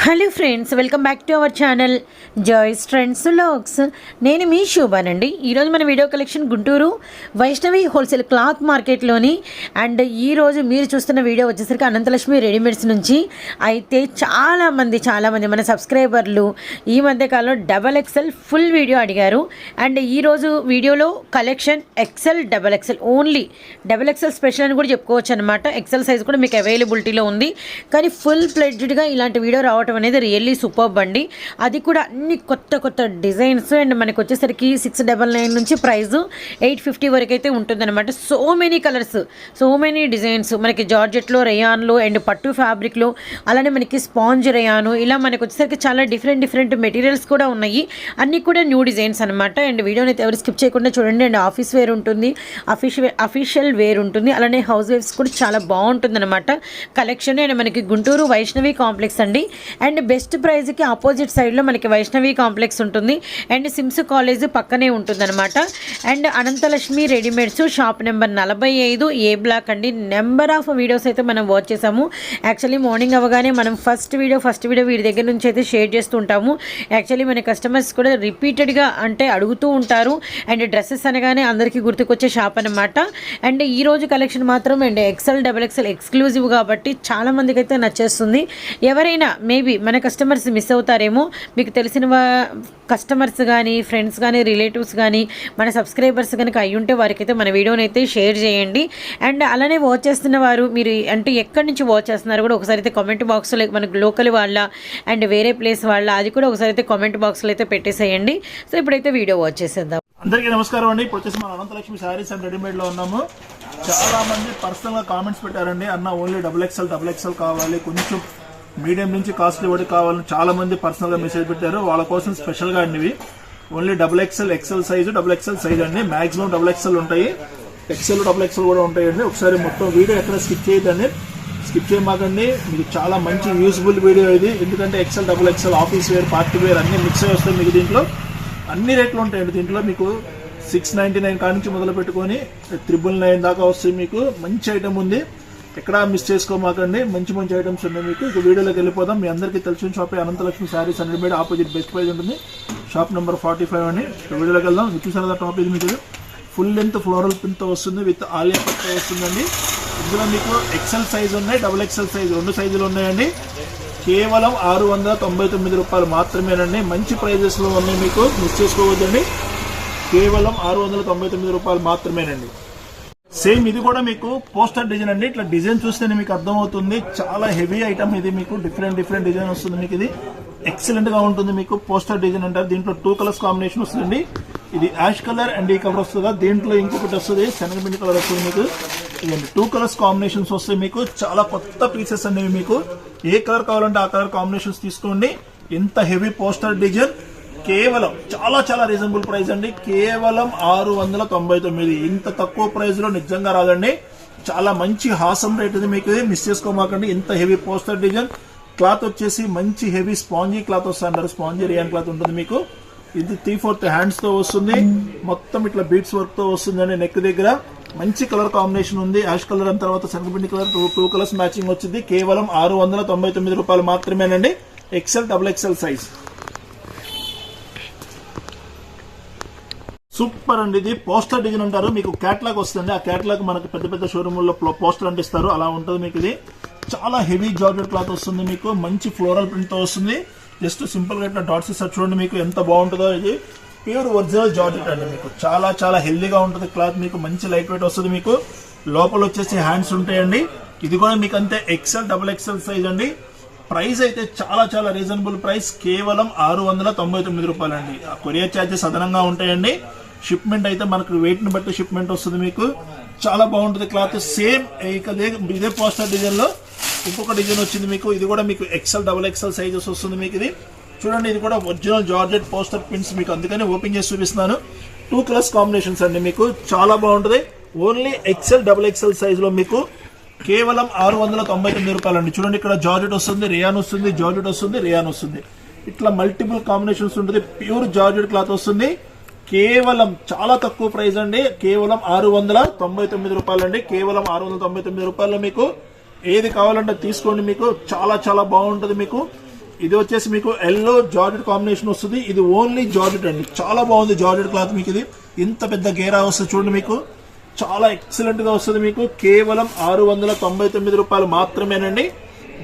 Hello friends welcome back to our channel Joys trends vlogs నేను మీ శోభానండి. ఈరోజు మన video collection Guntur Vaishnavi wholesale cloth మార్కెట్లోని and ఈరోజు మీరు చూస్తున్న వీడియో వచ్చేసరికి అనంతలక్ష్మి రెడీమేడ్స్ నుంచి. అయితే చాలామంది చాలామంది మన సబ్స్క్రైబర్లు ఈ మధ్యకాలంలో డబల్ ఎక్సెల్ ఫుల్ వీడియో అడిగారు. అండ్ ఈరోజు వీడియోలో collection XL double XL only. Double XL special అని కూడా చెప్పుకోవచ్చు అనమాట ఎక్సెల్ సైజ్ కూడా మీకు అవైలబిలిటీలో ఉంది. కానీ ఫుల్ ప్లెడ్జ్డ్గా ఇలాంటి వీడియో రావడం రావటం అనేది రియల్లీ సూపర్బ్ అండి. అది కూడా అన్ని కొత్త కొత్త డిజైన్స్ అండ్ మనకి వచ్చేసరికి సిక్స్ డబల్ నైన్ నుంచి ప్రైస్ ఎయిట్ ఫిఫ్టీ వరకు అయితే ఉంటుందన్నమాట. So many colours so many designs. మనకి జార్జెట్లో రేయాన్లో అండ్ పట్టు ఫ్యాబ్రిక్లో అలానే మనకి స్పాంజ్ రేయాను ఇలా మనకి వచ్చేసరికి చాలా డిఫరెంట్ డిఫరెంట్ మెటీరియల్స్ కూడా ఉన్నాయి. అన్నీ కూడా న్యూ డిజైన్స్ అనమాట అండ్ వీడియోని అయితే ఎవరు స్కిప్ చేయకుండా చూడండి. అండ్ ఆఫీస్ వేర్ ఉంటుంది అఫీషియల్ అఫీషియల్ వేర్ ఉంటుంది అలానే హౌస్ వైఫ్స్ కూడా చాలా బాగుంటుంది అనమాట కలెక్షన్ అండ్ మనకి గుంటూరు వైష్ణవి కాంప్లెక్స్ అండి. అండ్ బెస్ట్ ప్రైజ్కి ఆపోజిట్ సైడ్లో మనకి వైష్ణవి కాంప్లెక్స్ ఉంటుంది. అండ్ సిమ్స్ కాలేజ్ పక్కనే ఉంటుందన్నమాట. And Anantalakshmi readymades shop number నలభై ఐదు ఏ బ్లాక్ అండి. నెంబర్ ఆఫ్ వీడియోస్ అయితే మనం వాచ్ చేసాము. యాక్చువల్లీ మార్నింగ్ అవగానే మనం ఫస్ట్ వీడియో ఫస్ట్ వీడియో వీడి దగ్గర నుంచి అయితే షేర్ చేస్తూ ఉంటాము. యాక్చువల్లీ మన కస్టమర్స్ కూడా రిపీటెడ్గా అంటే అడుగుతూ ఉంటారు. అండ్ డ్రెస్సెస్ అనగానే అందరికీ గుర్తుకొచ్చే షాప్ అనమాట అండ్ ఈ రోజు కలెక్షన్ మాత్రం and XL double XL exclusive కాబట్టి చాలామందికి అయితే నచ్చేస్తుంది. ఎవరైనా మే మేబీ మన కస్టమర్స్ మిస్ అవుతారేమో. మీకు తెలిసిన కస్టమర్స్ కానీ ఫ్రెండ్స్ కానీ రిలేటివ్స్ కానీ మన సబ్స్క్రైబర్స్ కనుక అయి ఉంటే వారికైతే మన వీడియోని అయితే షేర్ చేయండి. అండ్ అలానే వాచ్ చేస్తున్న వారు మీరు అంటే ఎక్కడి నుంచి వాచ్ చేస్తున్నారు కూడా ఒకసారి అయితే కామెంట్ బాక్స్లో మనకు లోకల్ వాళ్ళ అండ్ వేరే ప్లేస్ వాళ్ళ అది కూడా ఒకసారి అయితే కామెంట్ బాక్స్లో అయితే పెట్టేసేయండి. సో ఇప్పుడైతే వీడియో వాచ్ చేసేద్దాం. అందరికీ నమస్కారం అండి. ఇప్పుడు వచ్చేసి మన అనంతలక్ష్మి శారీస్ అండ్ రెడీమేడ్లో ఉన్నాము. చాలా మంది పర్సనల్గా కామెంట్స్ పెట్టారండి. అన్న only double XL double XL కావాలి. కొంచెం మీడియం నుంచి కాస్ట్లీ కూడా కావాలని చాలా మంది పర్సనల్గా మెసేజ్ పెట్టారు. వాళ్ళ కోసం స్పెషల్గా అండి only double XL XL size double XL size అండి. మాక్సిమం డబుల్ ఎక్స్ఎల్ ఉంటాయి. ఎక్స్ఎల్ డబుల్ ఎక్స్ఎల్ కూడా ఉంటాయండి. ఒకసారి మొత్తం వీడియో ఎక్కడ స్కిప్ చేయదండి స్కిప్ చేయమాకండి. మీకు చాలా మంచి యూస్ఫుల్ వీడియో ఇది. ఎందుకంటే XL double XL office wear party wear అన్ని మిక్స్ అయి వస్తాయి మీకు దీంట్లో. అన్ని రేట్లు ఉంటాయండి దీంట్లో. మీకు సిక్స్ నైన్టీ నైన్ కాడి నుంచి మొదలు పెట్టుకొని త్రిబుల్ నైన్ దాకా వస్తాయి మీకు. మంచి ఐటమ్ ఉంది. ఎక్కడా మిస్ చేసుకోమాకండి. మంచి మంచి ఐటమ్స్ ఉన్నాయి మీకు. ఇక వీడియోలోకి వెళ్ళిపోదాం. మీ అందరికీ తెలిసిన షాపే అనంతలక్ష్మి శారీస్ హండ్రెడ్ మీద ఆపోజిట్ బెస్ట్ ప్రైజ్ ఉంటుంది. షాప్ నెంబర్ ఫార్టీ ఫైవ్ అండి వీడియోలోకి వెళ్దాం. ఇది టాప్ ఇది మీకు. ఫుల్ లెంత్ ఫ్లోరల్ ప్రింట్తో వస్తుంది విత్ ఆలియా పట్ట వస్తుందండి. ఇందులో మీకు ఎక్సెల్ సైజ్ ఉన్నాయి. డబుల్ ఎక్సెల్ సైజ్ రెండు సైజులు ఉన్నాయండి. కేవలం ఆరు వందల తొంభై తొమ్మిది రూపాయలు మాత్రమేనండి. మంచి ప్రైజెస్లో ఉన్నాయి మీకు. మిస్ చేసుకోవద్దండి. కేవలం ఆరు వందల తొంభై తొమ్మిది రూపాయలు మాత్రమేనండి. సేమ్ ఇది కూడా మీకు పోస్టర్ డిజైన్ అండి. ఇట్లా డిజైన్ చూస్తేనే మీకు అర్థమవుతుంది. చాలా హెవీ ఐటమ్ ఇది మీకు. డిఫరెంట్ డిఫరెంట్ డిజైన్ వస్తుంది మీకు ఇది. ఎక్సలెంట్గా ఉంటుంది మీకు పోస్టర్ డిజైన్ అంటారు. దీంట్లో టూ కలర్స్ కాంబినేషన్ వస్తుంది ఇది యాష్ కలర్ అండ్ ఈ కలర్ వస్తుందా? దీంట్లో ఇంకొకటి వస్తుంది. శనగపిండి కలర్ వస్తుంది మీకు. ఇవన్నీ టూ కలర్స్ కాంబినేషన్స్ వస్తాయి మీకు. చాలా కొత్త పీసెస్ అనేవి మీకు. ఏ కలర్ కావాలంటే ఆ కలర్ కాంబినేషన్స్ తీసుకోండి. ఎంత హెవీ పోస్టర్ డిజైన్ కేవలం చాలా చాలా రీజనబుల్ ప్రైస్ అండి. కేవలం ఆరు వందల తొంభై తొమ్మిది. ఇంత తక్కువ ప్రైస్లో నిజంగా రాదండి. చాలా మంచి హాసం రేట్ ఇది మీకు. మిస్ చేసుకోమాకండి. ఇంత హెవీ పోస్టర్ డిజైన్ క్లాత్ వచ్చేసి మంచి హెవీ స్పాంజీ క్లాత్ వస్తుంటారు స్పాంజీ రియాన్ క్లాత్ ఉంటుంది మీకు. ఇది త్రీ ఫోర్త్ హ్యాండ్స్తో వస్తుంది. మొత్తం ఇట్లా బీట్స్ వర్క్తో వస్తుందండి నెక్ దగ్గర. మంచి కలర్ కాంబినేషన్ ఉంది. యాష్ కలర్ అని తర్వాత శనగపిండి colour two two colours matching వచ్చింది. కేవలం ఆరు వందల తొంభై తొమ్మిది రూపాయలు మాత్రమేనండి. XL double XL size super అండి ఇది. పోస్టర్ డిజైన్ అంటారు. మీకు క్యాట్లాగ్ వస్తుంది ఆ క్యాట్లాగ్ మనకు పెద్ద పెద్ద షోరూముల్లో పోస్టర్ అంటిస్తారు అలా ఉంటుంది మీకు ఇది. చాలా హెవీ జార్జెట్ క్లాత్ వస్తుంది మీకు. మంచి ఫ్లోరల్ ప్రింట్తో వస్తుంది. జస్ట్ సింపుల్గా ఇట్లా డాట్స్ ఇస్తారు చూడండి మీకు ఎంత బాగుంటుందో ఇది. ప్యూర్ ఒరిజినల్ జార్జెట్ అండి మీకు. చాలా చాలా హెల్దీగా ఉంటుంది క్లాత్ మీకు. మంచి లైట్ వెయిట్ వస్తుంది మీకు. లోపల వచ్చేసి హ్యాండ్స్ ఉంటాయండి. ఇది కూడా మీకు అంతే. ఎక్సెల్ డబుల్ ఎక్సెల్ సైజ్ అండి. ప్రైస్ అయితే చాలా చాలా రీజనబుల్ ప్రైస్. కేవలం ఆరు వందల తొంభై తొమ్మిది రూపాయలు అండి ఆ కొరియర్ ఛార్జెస్ అదనంగా ఉంటాయండి. షిప్మెంట్ అయితే మనకు వెయిట్ని బట్టి షిప్మెంట్ వస్తుంది మీకు. చాలా బాగుంటుంది క్లాత్. సేమ్ ఇదే ఇదే పోస్టర్ డిజైన్లో ఇంకొక డిజైన్ వచ్చింది మీకు. ఇది కూడా మీకు ఎక్సెల్ డబుల్ ఎక్సెల్ సైజెస్ వస్తుంది మీకు ఇది. చూడండి ఇది కూడా ఒరిజినల్ జార్జెట్ పోస్టర్ పిన్స్ మీకు. అందుకని ఓపెన్ చేసి చూపిస్తున్నాను. టూ కలర్స్ కాంబినేషన్స్ అండి మీకు. చాలా బాగుంటుంది. ఓన్లీ ఎక్సెల్ డబుల్ ఎక్సెల్ సైజ్లో మీకు కేవలం ఆరు వందల తొంభై తొమ్మిది రూపాయలు అండి చూడండి ఇక్కడ జార్జెట్ వస్తుంది రియాన్ వస్తుంది జార్జెట్ వస్తుంది రియాన్ వస్తుంది. ఇట్లా మల్టిపుల్ కాంబినేషన్స్ ఉంటుంది. ప్యూర్ జార్జెట్ క్లాత్ వస్తుంది. కేవలం చాలా తక్కువ ప్రైస్ అండి. కేవలం ఆరు వందల తొంభై తొమ్మిది రూపాయలు అండి కేవలం ఆరు వందల తొంభై తొమ్మిది రూపాయలు మీకు. ఏది కావాలంటే తీసుకోండి మీకు. చాలా చాలా బాగుంటుంది మీకు. ఇది వచ్చేసి మీకు ఎల్లో జార్జెట్ కాంబినేషన్ వస్తుంది. ఇది ఓన్లీ జార్జెట్ అండి. చాలా బాగుంది జార్జెట్ క్లాత్ మీకు ఇది. ఇంత పెద్ద గేరా వస్తుంది చూడండి మీకు. చాలా ఎక్సలెంట్గా వస్తుంది మీకు. కేవలం ఆరు వందల తొంభై తొమ్మిది రూపాయలు మాత్రమేనండి.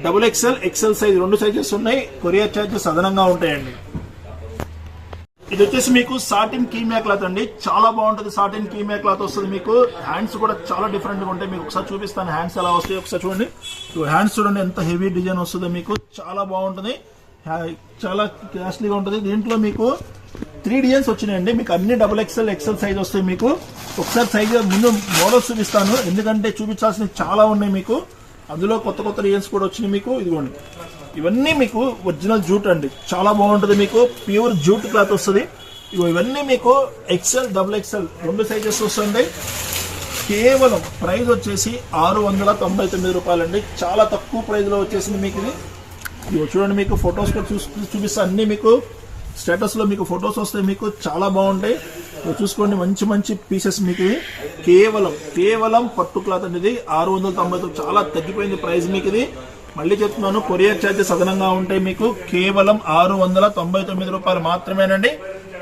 డబుల్ ఎక్సెల్ ఎక్సెల్ సైజ్ రెండు సైజెస్ ఉన్నాయి. కొరియర్ ఛార్జెస్ అదనంగా ఉంటాయండి. ఇది వచ్చేసి మీకు సాటిన్ కీమియా క్లాత్ అండి. చాలా బాగుంటుంది సాటిన్ కీమియా క్లాత్ వస్తుంది మీకు. హ్యాండ్స్ కూడా చాలా డిఫరెంట్గా ఉంటాయి. మీకు ఒకసారి చూపిస్తాను. హ్యాండ్స్ ఎలా వస్తాయి ఒకసారి చూడండి. హ్యాండ్స్ చూడండి ఎంత హెవీ డిజైన్ వస్తుందో మీకు. చాలా బాగుంటుంది. హ్యా- చాలా కాస్ట్లీగా ఉంటుంది. దీంట్లో మీకు త్రీ డిజైన్స్ వచ్చినాయండి. మీకు అన్ని డబుల్ ఎక్స్ఎల్ ఎక్సెల్ సైజ్ వస్తాయి మీకు. ఒకసారి సైజ్ ముందు మోడల్స్ చూపిస్తాను. ఎందుకంటే చూపించాల్సినవి చాలా ఉన్నాయి మీకు. అందులో కొత్త కొత్త డిజైన్స్ కూడా వచ్చినాయి మీకు. ఇదిగోండి. ఇవన్నీ మీకు ఒరిజినల్ జూట్ అండి. చాలా బాగుంటుంది మీకు. ప్యూర్ జూట్ క్లాత్ వస్తుంది. ఇవన్నీ మీకు ఎక్సెల్ డబుల్ ఎక్సెల్ రెండు సైజెస్ వస్తుంది కేవలం ప్రైస్ వచ్చేసి ఆరు వందల తొంభై తొమ్మిది రూపాయలండి. చాలా తక్కువ ప్రైస్లో వచ్చేసింది మీకు ఇది. ఇగో చూడండి మీకు ఫొటోస్ కూడా చూపిస్తే. అన్నీ మీకు స్టేటస్లో మీకు ఫొటోస్ వస్తాయి మీకు. చాలా బాగుంటాయి. చూసుకోండి మంచి మంచి పీసెస్ మీకు ఇవి కేవలం కేవలం పట్టు క్లాత్ అనేది ఆరు వందల తొంభై చాలా తగ్గిపోయింది ప్రైస్ మీకు ఇది. మళ్ళీ చెప్తున్నాను కొరియర్ ఛార్జెస్ అదనంగా ఉంటాయి మీకు. కేవలం ఆరు వందల తొంభై తొమ్మిది రూపాయలు మాత్రమేనండి.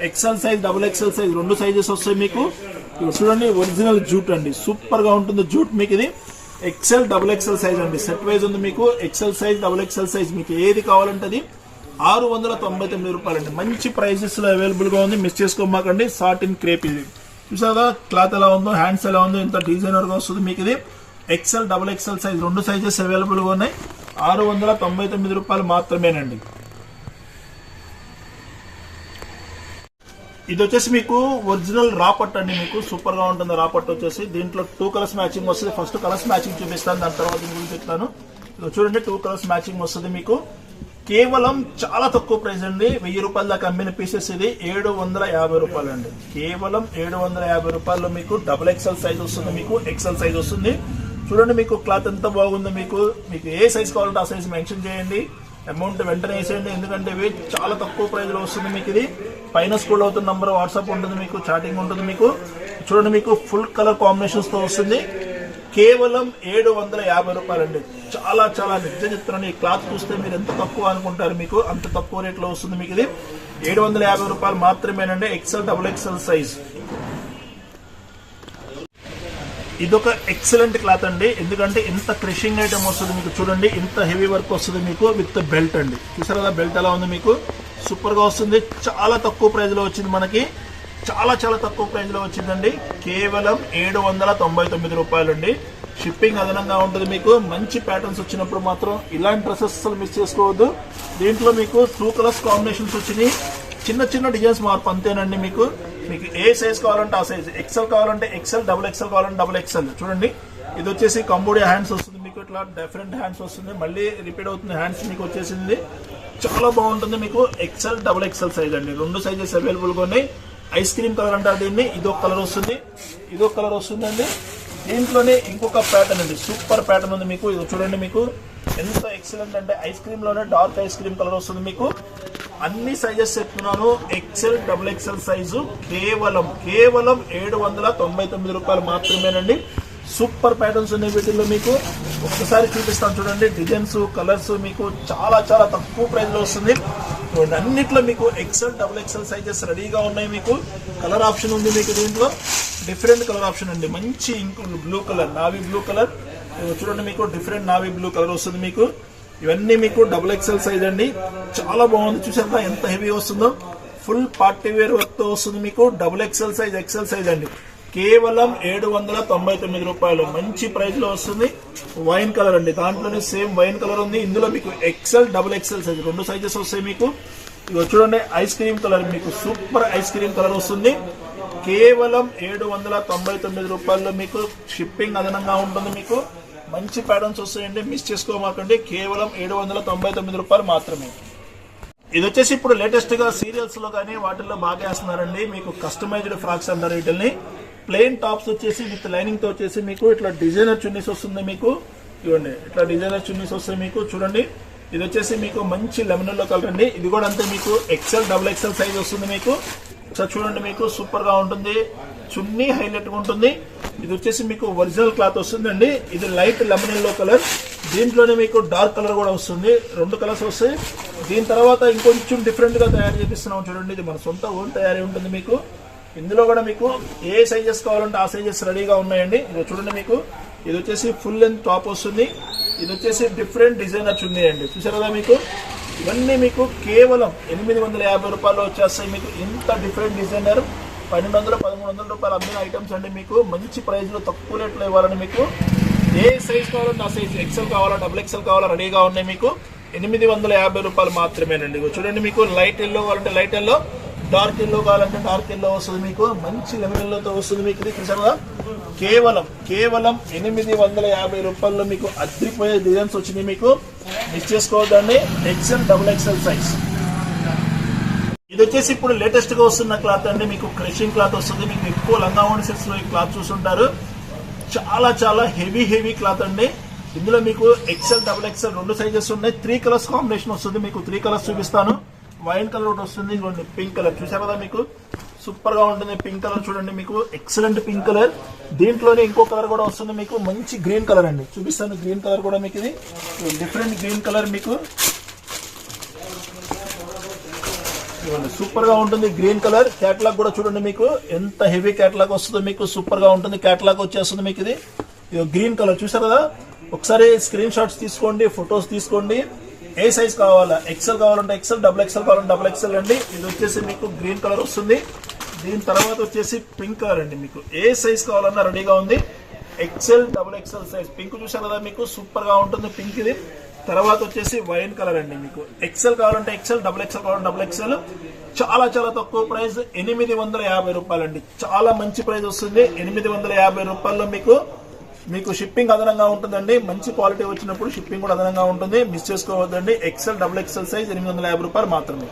XL size double XL size రెండు సైజెస్ వస్తాయి మీకు. చూడండి ఒరిజినల్ జూట్ అండి. సూపర్గా ఉంటుంది జూట్ మీకు ఇది. ఎక్సెల్ డబుల్ ఎక్సెల్ సైజ్ అండి. సెట్ వైజ్ ఉంది మీకు. XL size double XL size మీకు ఏది కావాలంటే అది ఆరు వందల తొంభై తొమ్మిది రూపాయలు అండి మంచి ప్రైజెస్ అవైలబుల్గా ఉంది. మిస్ చేసుకోమాకండి. సాట్ ఇన్ క్రేప్ ఇది. చూసారా క్లాత్ ఎలా ఉందో హ్యాండ్స్ ఎలా ఉందో ఇంత డిజైనర్గా వస్తుంది మీకు ఇది. ఎక్సెల్ డబుల్ ఎక్సెల్ సైజ్ రెండు సైజెస్ అవైలబుల్గా ఉన్నాయి. ఆరు వందల తొంభై తొమ్మిది రూపాయలు మాత్రమేనండి. ఇది వచ్చేసి మీకు ఒరిజినల్ రాపట్ అండి మీకు సూపర్గా ఉంటుంది రాపట్ వచ్చేసి. దీంట్లో టూ కలర్స్ మ్యాచింగ్ వస్తుంది. ఫస్ట్ కలర్స్ మ్యాచింగ్ చూపిస్తాను దాని తర్వాత దీని గురించి చెప్తాను. చూడండి టూ కలర్స్ మ్యాచింగ్ వస్తుంది మీకు. కేవలం చాలా తక్కువ ప్రైస్ అండి. వెయ్యి రూపాయల దాకా అమ్మిన పీసెస్ ఇది. ఏడు వందల యాభై రూపాయలు అండి కేవలం ఏడు వందల యాభై రూపాయల్లో మీకు డబుల్ ఎక్సెల్ సైజ్ వస్తుంది మీకు. ఎక్సెల్ సైజ్ వస్తుంది. చూడండి మీకు క్లాత్ ఎంత బాగుందో మీకు మీకు ఏ సైజ్ కావాలంటే ఆ సైజ్ మెన్షన్ చేయండి. అమౌంట్ వెంటనే వేసేయండి ఎందుకంటే ఇవి చాలా తక్కువ ప్రైస్లో వస్తుంది మీకు ఇది. పైన స్కూల్ అవుతున్న నంబర్ వాట్సాప్ ఉంటుంది మీకు చాటింగ్ ఉంటుంది మీకు. చూడండి మీకు ఫుల్ కలర్ కాంబినేషన్స్తో వస్తుంది. కేవలం ఏడు వందల యాభై రూపాయలండి. చాలా చాలా నిజం చెప్తున్నాను ఈ క్లాత్ చూస్తే మీరు ఎంత తక్కువ అనుకుంటారు మీకు అంత తక్కువ రేట్లో వస్తుంది మీకు ఇది. ఏడు వందల యాభై రూపాయలు మాత్రమేనండి ఎక్సెల్ డబుల్ ఎక్సెల్ సైజ్ ఇదొక ఎక్సలెంట్ క్లాత్ అండి. ఎందుకంటే ఇంత క్రషింగ్ ఐటమ్ వస్తుంది మీకు చూడండి. ఇంత హెవీ వర్క్ వస్తుంది మీకు విత్ బెల్ట్ అండి. చూసారా బెల్ట్ ఎలా ఉంది మీకు? సూపర్గా వస్తుంది. చాలా తక్కువ ప్రైజ్లో వచ్చింది మనకి. చాలా చాలా తక్కువ ప్రైజ్లో వచ్చిందండి. కేవలం ఏడు వందల తొంభై తొమ్మిది రూపాయలు అండి షిప్పింగ్ అదనంగా ఉంటుంది మీకు. మంచి ప్యాటర్న్స్ వచ్చినప్పుడు మాత్రం ఇలాంటి డ్రెస్సెస్ అసలు మిస్ చేసుకోవద్దు. దీంట్లో మీకు టూ కలర్స్ కాంబినేషన్స్ వచ్చినాయి. చిన్న చిన్న డిజైన్స్ మార్పు అంతేనండి మీకు. మీకు ఏ సైజ్ కావాలంటే ఆ సైజ్ ఎక్సెల్ కావాలంటే ఎక్సెల్ డబుల్ ఎక్సెల్ కావాలంటే డబుల్ ఎక్సెల్ చూడండి. ఇది వచ్చేసి కంబోడియా హ్యాండ్స్ వస్తుంది మీకు. ఇట్లా డిఫరెంట్ హ్యాండ్స్ వస్తుంది. మళ్ళీ రిపీట్ అవుతుంది హ్యాండ్స్ మీకు వచ్చేసింది. చాలా బాగుంటుంది మీకు ఎక్సెల్ డబుల్ ఎక్సెల్ సైజ్ అండి. రెండు సైజెస్ అవైలబుల్గా ఉన్నాయి. ఐస్ క్రీమ్ కలర్ అంటారు దీన్ని. ఇదొక కలర్ వస్తుంది. ఇదొక కలర్ వస్తుందండి దీంట్లోనే ఇంకొక ప్యాటర్న్ అండి. సూపర్ ప్యాటర్న్ ఉంది మీకు. ఇది చూడండి మీకు. ఎంత ఎక్సలెంట్ అంటే ఐస్ క్రీమ్లోనే డార్క్ ఐస్ క్రీమ్ కలర్ వస్తుంది మీకు. అన్ని సైజెస్ చెప్తున్నాను. ఎక్సెల్ డబుల్ ఎక్సెల్ సైజు కేవలం కేవలం ఏడు వందల తొంభై తొమ్మిది రూపాయలు మాత్రమేనండి. సూపర్ ప్యాటర్న్స్ ఉన్నాయి వీటిల్లో మీకు. ఒక్కసారి చూపిస్తాను చూడండి. డిజైన్స్ కలర్స్ మీకు చాలా చాలా తక్కువ ప్రైస్లో వస్తుంది. చూడండి, అన్నిట్లో మీకు ఎక్సెల్ డబుల్ ఎక్సెల్ సైజెస్ రెడీగా ఉన్నాయి మీకు. కలర్ ఆప్షన్ ఉంది మీకు దీంట్లో. డిఫరెంట్ కలర్ ఆప్షన్ అండి. మంచి ink blue colour navy blue colour చూడండి మీకు డిఫరెంట్ నావీ బ్లూ కలర్ వస్తుంది మీకు. ఇవన్నీ మీకు డబుల్ ఎక్సెల్ సైజ్ అండి. చాలా బాగుంది. చూసారా ఎంత హెవీ వస్తుందో. ఫుల్ పార్టీ వేర్ వర్క్ వస్తుంది మీకు. Double XL size XL size అండి. కేవలం ఏడు వందల తొంభై తొమ్మిది రూపాయలు. మంచి ప్రైస్లో వస్తుంది. వైన్ కలర్ అండి. దాంట్లోనే సేమ్ వైన్ కలర్ ఉంది. ఇందులో మీకు ఎక్సెల్ డబుల్ ఎక్సెల్ సైజ్ రెండు సైజెస్ వస్తాయి మీకు. ఇవి చూడండి ఐస్ క్రీమ్ కలర్ మీకు. సూపర్ ఐస్ క్రీమ్ కలర్ వస్తుంది. కేవలం ఏడు వందల తొంభై తొమ్మిది రూపాయల్లో మీకు షిప్పింగ్ అదనంగా ఉంటుంది మీకు. మంచి ప్యాటర్న్స్ వస్తాయండి మిస్ చేసుకోమాకండి. కేవలం ఏడు వందల తొంభై తొమ్మిది రూపాయలు మాత్రమే. ఇది వచ్చేసి ఇప్పుడు లేటెస్ట్గా సీరియల్స్లో కానీ వాటిల్లో బాగా వేస్తున్నారండి. మీకు కస్టమైజ్డ్ ఫ్రాక్స్ అంటారు వీటిని ప్లెయిన్ టాప్స్ వచ్చేసి విత్ లైనింగ్తో వచ్చేసి మీకు ఇట్లా డిజైనర్ చున్నీస్ వస్తుంది మీకు. ఇవ్వండి ఇట్లా డిజైనర్ చున్నీస్ వస్తాయి మీకు. చూడండి ఇది వచ్చేసి మీకు మంచి లెమన్లో కలర్ అండి. ఇది కూడా అంతే మీకు ఎక్సెల్ డబుల్ ఎక్సెల్ సైజ్ వస్తుంది మీకు. ఒకసారి చూడండి మీకు సూపర్గా ఉంటుంది. చున్నీ హైలైట్ ఉంటుంది. ఇది వచ్చేసి మీకు ఒరిజినల్ క్లాత్ వస్తుందండి. ఇది లైట్ లెమన్ ఎల్లో కలర్. దీంట్లోనే మీకు డార్క్ కలర్ కూడా వస్తుంది. రెండు కలర్స్ వస్తాయి. దీని తర్వాత ఇంకొంచెం డిఫరెంట్గా తయారు చేపిస్తున్నాం చూడండి. ఇది మన సొంత ఓన్ తయారీ ఉంటుంది మీకు. ఇందులో కూడా మీకు ఏ సైజెస్ కావాలంటే ఆ సైజెస్ రెడీగా ఉన్నాయండి. ఇది చూడండి మీకు. ఇది వచ్చేసి ఫుల్ లెంత్ టాప్ వస్తుంది. ఇది వచ్చేసి డిఫరెంట్ డిజైనర్ చున్నీ అండి. చూసారు మీకు? ఇవన్నీ మీకు కేవలం ఎనిమిది వందల యాభై రూపాయలు వచ్చేస్తాయి మీకు. ఇంత డిఫరెంట్ డిజైనర్ పన్నెండు వందలు పదమూడు వందల రూపాయలు అమ్మిన ఐటమ్స్ అండి మీకు. మంచి ప్రైస్లో తక్కువ రేట్లో ఇవ్వాలని మీకు. ఏ సైజ్ కావాలంటే ఆ సైజ్ ఎక్సెల్ కావాలా డబుల్ ఎక్సెల్ కావాలా రెడీగా ఉన్నాయి మీకు. ఎనిమిది వందల యాభై రూపాయలు మాత్రమేనండి. చూడండి మీకు లైట్ ఎల్లో కావాలంటే లైట్ ఎల్లో డార్క్ ఎల్లో కావాలంటే డార్క్ ఎల్లో వస్తుంది మీకు. మంచి లెమన్ ఎల్లోతో వస్తుంది మీకు ఇది చూసారా కేవలం కేవలం ఎనిమిది వందల యాభై రూపాయల్లో మీకు అద్రిపోయే డిజైన్స్ వచ్చినాయి మీకు. మిస్ చేసుకోవద్దండి. ఎక్సెల్ డబుల్ ఎక్సెల్ సైజ్ ఇది వచ్చేసి ఇప్పుడు లేటెస్ట్గా వస్తున్న క్లాత్ అండి. మీకు క్రషింగ్ క్లాత్ వస్తుంది. మీకు ఎక్కువ లంగావోని సెట్స్లో ఈ క్లాత్ చూసుంటారు. చాలా చాలా హెవీ హెవీ క్లాత్ అండి. ఇందులో మీకు ఎక్సెల్ డబుల్ ఎక్సెల్ రెండు సైజెస్ ఉన్నాయి. త్రీ కలర్స్ కాంబినేషన్ వస్తుంది. మీకు త్రీ కలర్స్ చూపిస్తాను. వైన్ కలర్ ఒకటి వస్తుంది. ఇంకోటి పింక్ కలర్ చూసారు కదా మీకు? సూపర్గా ఉంటుంది పింక్ కలర్ చూడండి మీకు. ఎక్సలెంట్ పింక్ కలర్ దీంట్లోనే ఇంకో కలర్ కూడా వస్తుంది మీకు. మంచి గ్రీన్ కలర్ అండి. చూపిస్తాను గ్రీన్ కలర్ కూడా మీకు ఇది. డిఫరెంట్ గ్రీన్ కలర్ మీకు. ఇవ్వండి. సూపర్గా ఉంటుంది గ్రీన్ కలర్. క్యాటలాగ్ కూడా చూడండి మీకు. ఎంత హెవీ క్యాటలాగ్ వస్తుందో మీకు సూపర్గా ఉంటుంది. క్యాటలాగ్ వచ్చేస్తుంది మీకు ఇది. ఇదిగో గ్రీన్ కలర్ చూసారు కదా? ఒకసారి స్క్రీన్ షాట్స్ తీసుకోండి ఫొటోస్ తీసుకోండి. ఏ సైజ్ కావాలా? ఎక్సెల్ కావాలంటే ఎక్సెల్ డబుల్ ఎక్సెల్ కావాలంటే డబుల్ ఎక్సెల్ అండి. ఇది వచ్చేసి మీకు గ్రీన్ కలర్ వస్తుంది. దీని తర్వాత వచ్చేసి పింక్ కలర్ అండి మీకు. ఏ సైజ్ కావాలన్నా రెడీగా ఉంది. XL double XL size pink చూసారు కదా మీకు? సూపర్గా ఉంటుంది పింక్ ఇది. తర్వాత వచ్చేసి వైన్ కలర్ అండి మీకు. ఎక్సెల్ కావాలంటే ఎక్సెల్ డబుల్ ఎక్సెల్ కావాలంటే డబుల్ ఎక్సెల్ చాలా చాలా తక్కువ ప్రైస్. ఎనిమిది వందల యాభై రూపాయలండి. చాలా మంచి ప్రైస్ వస్తుంది. ఎనిమిది వందల యాభై రూపాయల్లో మీకు మీకు షిప్పింగ్ అదనంగా ఉంటుందండి. మంచి క్వాలిటీ వచ్చినప్పుడు షిప్పింగ్ కూడా అదనంగా ఉంటుంది. మిస్ చేసుకోవద్దండి. ఎక్సెల్ డబుల్ ఎక్సెల్ సైజ్ ఎనిమిది వందల యాభై రూపాయలు మాత్రమే.